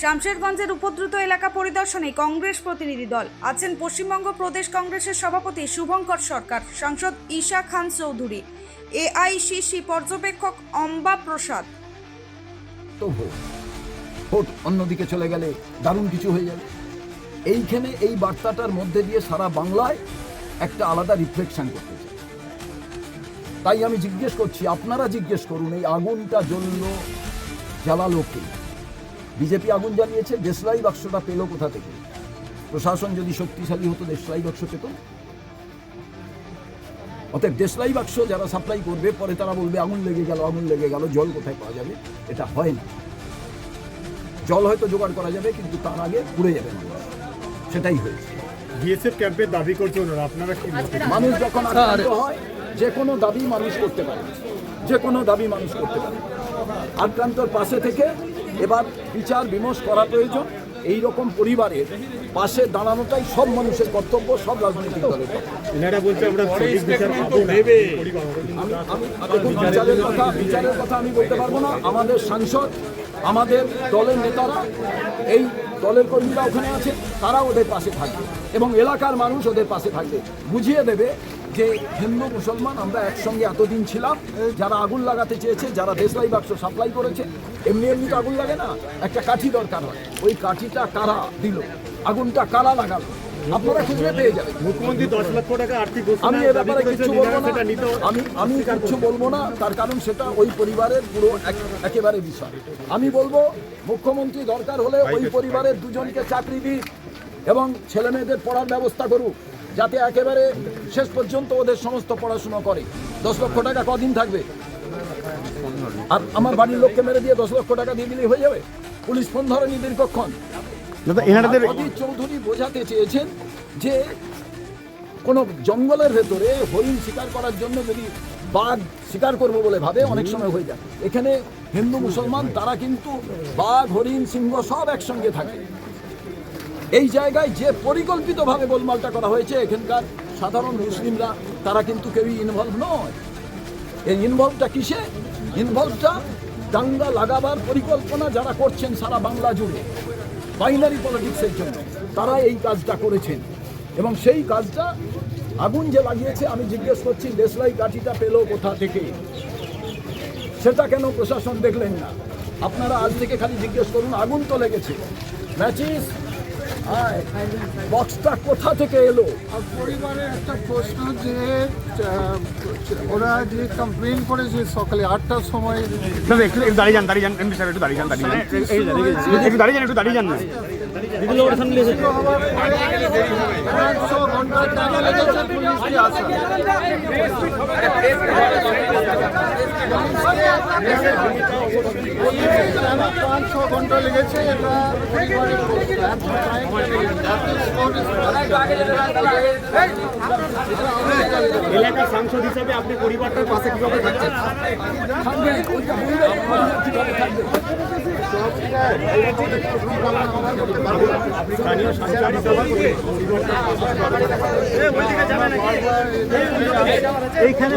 শামশেরগঞ্জের উপদ্রুত এলাকা পরিদর্শনে কংগ্রেস প্রতিনিধি দল। আছেন পশ্চিমবঙ্গ প্রদেশ কংগ্রেসের সভাপতি শুভঙ্কর সরকার, সাংসদ ঈশা খান চৌধুরী, এআইসিসি পর্যবেক্ষক অম্বা প্রসাদ। ভোট। অন্যদিকে চলে গেলে দারুণ কিছু হয়ে যাবে। এইখানে এই বার্তাটার মধ্যে দিয়ে সারা বাংলায় একটা আলাদা রিফ্লেকশন করতে চাই। তাই আমি জিজ্ঞেস করছি, আপনারা জিজ্ঞেস করুন এই আগুনটা জ্বলল জ্বালালো কে বিজেপি আগুন জ্বালিয়েছে দেশলাই বাক্সটা পেল কোথা থেকে? প্রশাসন যদি শক্তিশালী হতো দেশলাই বাক্স পেত? অতএব দেশলাই বাক্স যারা সাপ্লাই করবে পরে তারা বলবে আগুন লেগে গেল আগুন লেগে গেল জল কোথায় পাওয়া যাবে? এটা হয় না। জল হয়তো জোগাড় করা যাবে কিন্তু তার আগে পুড়ে যাবে মানুষ। সেটাই হয়েছে। বিএসএফ ক্যাম্পের দাবি করছে ওনারা আপনারা কি মানুষ যখন আক্রান্ত হয় যে কোনো দাবি মানুষ করতে পারে। যে কোনো দাবি মানুষ করতে পারে। আক্রান্তর পাশে থেকে এবার বিচার বিমর্শ করা প্রয়োজন। এই রকম পরিবারের পাশে দাঁড়ানোটাই সব মানুষের কর্তব্য সব রাজনৈতিক দলের আমি বিচারের কথা বিচারের কথা আমি বলতে পারব না। আমাদের সাংসদ আমাদের দলের নেতারা এই দলের কর্মীরা ওখানে আছে তারা ওদের পাশে থাকবে। এবং এলাকার মানুষ ওদের পাশে থাকবে। বুঝিয়ে দেবে যে হিন্দু মুসলমান আমরা একসঙ্গে এতদিন ছিলাম যারা আগুন লাগাতে চেয়েছে যারা দেশলাই বাক্স সাপ্লাই করেছে এমনি এমনি তো আগুন লাগে না? একটা কাঠি দরকার হয়। ওই কাঠিটা কারা দিল? আগুনটা কারা লাগালো? আপনারা খুঁজে পেয়ে যাবেন। মুখ্যমন্ত্রী দশ লক্ষ টাকা আর্থিক আমি এ ব্যাপারে কিছু বলব না। আমি আমি কিছু বলব না তার কারণ সেটা ওই পরিবারের পুরো একেবারে বিষয়। আমি বলব মুখ্যমন্ত্রী দরকার হলে ওই পরিবারের দুজনকে চাকরি দিক এবং ছেলে মেয়েদের পড়ার ব্যবস্থা করুক। যাতে একেবারে শেষ পর্যন্ত ওদের সমস্ত পড়াশোনা করে। দশ লক্ষ টাকা কদিন থাকবে? আর আমার বাড়ির লোককে মেরে দিয়ে দশ লক্ষ টাকা দিয়ে দিলে হয়ে যাবে? পুলিশ ফোন ধরেনি দীর্ঘক্ষণ। অজিত চৌধুরী বোঝাতে চেয়েছেন যে কোনো জঙ্গলের ভেতরে হরিণ শিকার করার জন্য যদি বাঘ শিকার করব বলে ভাবে অনেক সময় হয়ে যায়। এখানে হিন্দু মুসলমান তারা কিন্তু বাঘ হরিণ সিংহ সব একসঙ্গে থাকে। এই জায়গায় যে পরিকল্পিতভাবে গোলমালটা করা হয়েছে, এখানকার সাধারণ মুসলিমরা, তারা কিন্তু কেউই ইনভলভ নয়। এই ইনভলভটা কিসে? ইনভলভটা দাঙ্গা লাগাবার পরিকল্পনা যারা করছেন সারা বাংলা জুড়ে বাইনারি পলিটিক্সের জন্য, তারা এই কাজটা করেছেন। এবং সেই কাজটা আগুন যে লাগিয়েছে, আমি জিজ্ঞেস করছি, দেশলাই কাঠিটা পেল কোথা থেকে? সেটা কেন প্রশাসন দেখলেন না? আপনারা আজ থেকে খালি জিজ্ঞেস করুন, আগুন তো লেগেছে। ম্যাচিস বক্সটা কোথা থেকে এলো? আর একটা প্রশ্ন যে ওরা যে কমপ্লেন করেছে সকালে আটটার সময়। একটু দাঁড়িয়ে যান দাঁড়িয়ে যান এমনি সাহেব একটু দাঁড়িয়ে যান দাঁড়িয়ে যান। একটু দাঁড়িয়ে যান একটু দাঁড়িয়ে যান। না ঘণ্টা এলাকার সাংসদ হিসাবে আপনি পরিবারটার পাশে কীভাবে থাকছেন? স্থানীয় হিসেবে এইখানে